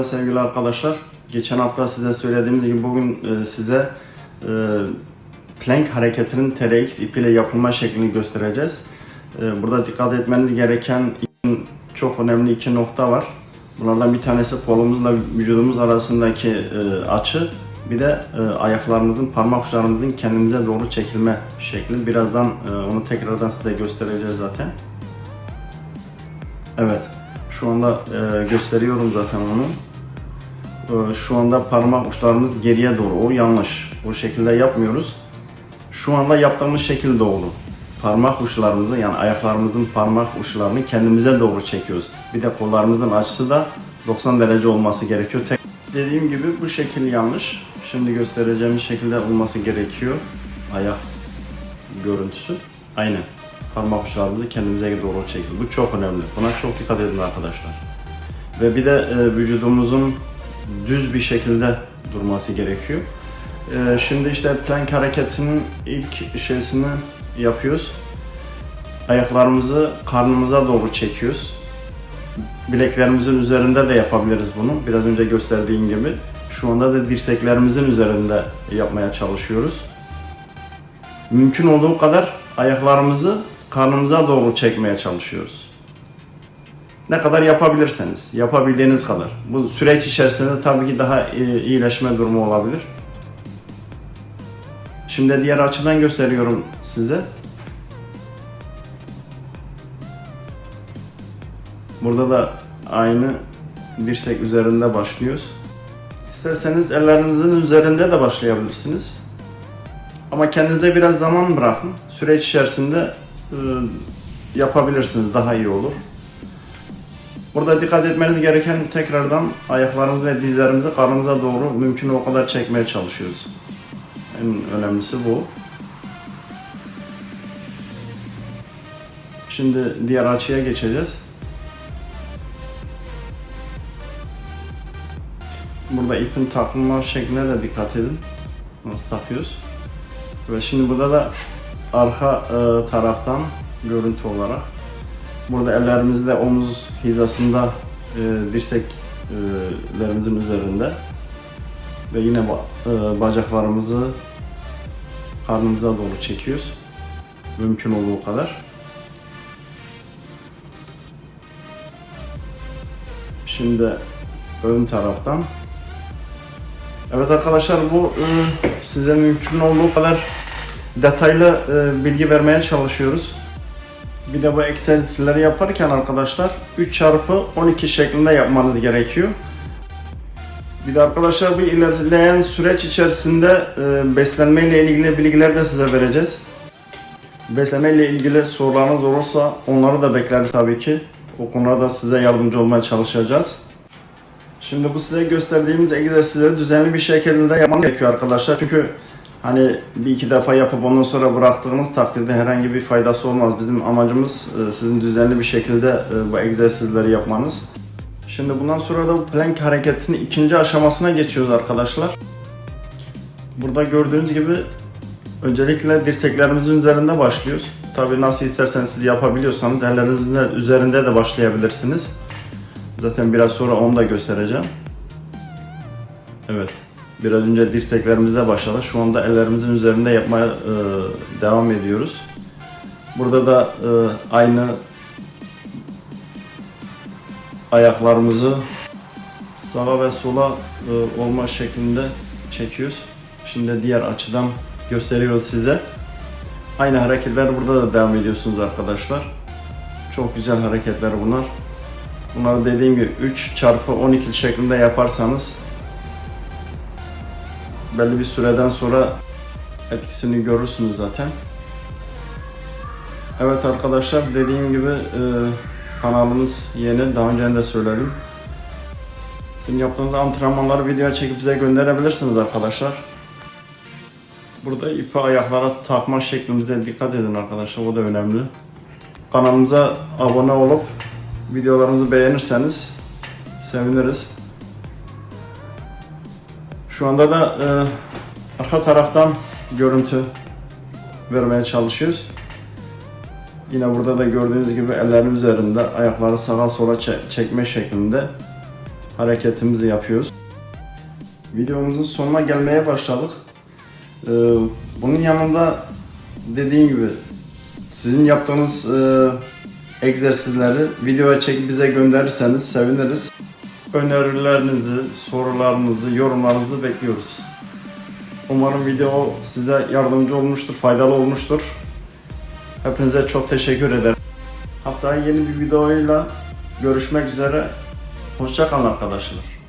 Merhaba sevgili arkadaşlar. Geçen hafta size söylediğimiz gibi bugün e, size e, plank hareketinin TRX ipiyle yapılma şeklini göstereceğiz. E, burada dikkat etmeniz gereken çok önemli iki nokta var. Bunlardan bir tanesi kolumuzla vücudumuz arasındaki açı, bir de ayaklarımızın, parmak uçlarımızın kendimize doğru çekilme şekli. Birazdan onu tekrardan size göstereceğiz zaten. Evet. Şu anda gösteriyorum zaten onu. E, şu anda parmak uçlarımız geriye doğru. O yanlış. O şekilde yapmıyoruz. Şu anda yaptığımız şekil doğru. Parmak uçlarımızı yani ayaklarımızın parmak uçlarını kendimize doğru çekiyoruz. Bir de kollarımızın açısı da 90 derece olması gerekiyor. Tek dediğim gibi bu şekil yanlış. Şimdi göstereceğimiz şekilde olması gerekiyor. Ayak görüntüsü. Aynen. Parmak uçlarımızı kendimize doğru çekiyor. Bu çok önemli. Buna çok dikkat edin arkadaşlar. Ve bir de e, vücudumuzun düz bir şekilde durması gerekiyor. E, şimdi işte plank hareketinin ilk şeysini yapıyoruz. Ayaklarımızı karnımıza doğru çekiyoruz. Bileklerimizin üzerinde de yapabiliriz bunu. Biraz önce gösterdiğim gibi. Şu anda da dirseklerimizin üzerinde yapmaya çalışıyoruz mümkün olduğu kadar ayaklarımızı karnımıza doğru çekmeye çalışıyoruz. Ne kadar yapabilirseniz, yapabildiğiniz kadar. Bu süreç içerisinde tabii ki daha iyi- iyileşme durumu olabilir. Şimdi diğer açıdan gösteriyorum size. Burada da aynı dirsek üzerinde başlıyoruz. İsterseniz ellerinizin üzerinde de başlayabilirsiniz. Ama kendinize biraz zaman bırakın. Süreç içerisinde e, yapabilirsiniz. Daha iyi olur. Burada dikkat etmeniz gereken tekrardan ayaklarımızı ve dizlerimizi karnımıza doğru mümkün o kadar çekmeye çalışıyoruz. En önemlisi bu. Şimdi diğer açıya geçeceğiz. Burada ipin takılma şekline de dikkat edin. Nasıl takıyoruz? Ve şimdi burada da arka e, taraftan görüntü olarak burada ellerimizi de omuz hizasında e, dirseklerimizin üzerinde ve yine e, bacaklarımızı karnımıza doğru çekiyoruz. Mümkün olduğu kadar. Şimdi ön taraftan Evet arkadaşlar bu e, size mümkün olduğu kadar detaylı e, bilgi vermeye çalışıyoruz. Bir de bu egzersizleri yaparken arkadaşlar 3 çarpı 12 şeklinde yapmanız gerekiyor. Bir de arkadaşlar bu ilerleyen süreç içerisinde e, beslenme ile ilgili bilgiler de size vereceğiz. Beslenme ile ilgili sorularınız olursa onları da bekleriz tabii ki. O konuda size yardımcı olmaya çalışacağız. Şimdi bu size gösterdiğimiz egzersizleri düzenli bir şekilde yapmanız gerekiyor arkadaşlar. Çünkü hani bir iki defa yapıp ondan sonra bıraktığınız takdirde herhangi bir faydası olmaz. Bizim amacımız e, sizin düzenli bir şekilde e, bu egzersizleri yapmanız. Şimdi bundan sonra da bu plank hareketinin ikinci aşamasına geçiyoruz arkadaşlar. Burada gördüğünüz gibi öncelikle dirseklerimizin üzerinde başlıyoruz. Tabii nasıl isterseniz siz yapabiliyorsanız ellerinizin üzerinde de başlayabilirsiniz. Zaten biraz sonra onu da göstereceğim. Evet. Biraz önce dirseklerimizle başladık. Şu anda ellerimizin üzerinde yapmaya e, devam ediyoruz. Burada da e, aynı ayaklarımızı sağa ve sola e, olma şeklinde çekiyoruz. Şimdi diğer açıdan gösteriyoruz size. Aynı hareketler burada da devam ediyorsunuz arkadaşlar. Çok güzel hareketler bunlar. Bunları dediğim gibi 3 çarpı 12 şeklinde yaparsanız belli bir süreden sonra etkisini görürsünüz zaten. Evet arkadaşlar dediğim gibi e, kanalımız yeni. Daha önce de söyledim. Sizin yaptığınız antrenmanları videoya çekip bize gönderebilirsiniz arkadaşlar. Burada ipi ayaklara takma şeklimize dikkat edin arkadaşlar. O da önemli. Kanalımıza abone olup videolarımızı beğenirseniz seviniriz. Şu anda da e, arka taraftan görüntü vermeye çalışıyoruz. Yine burada da gördüğünüz gibi ellerin üzerinde ayakları sağa sola çe- çekme şeklinde hareketimizi yapıyoruz. Videomuzun sonuna gelmeye başladık. Ee, bunun yanında dediğim gibi sizin yaptığınız e, egzersizleri videoya çekip bize gönderirseniz seviniriz. Önerilerinizi, sorularınızı, yorumlarınızı bekliyoruz. Umarım video size yardımcı olmuştur, faydalı olmuştur. Hepinize çok teşekkür ederim. Haftaya yeni bir videoyla görüşmek üzere. Hoşça kalın arkadaşlar.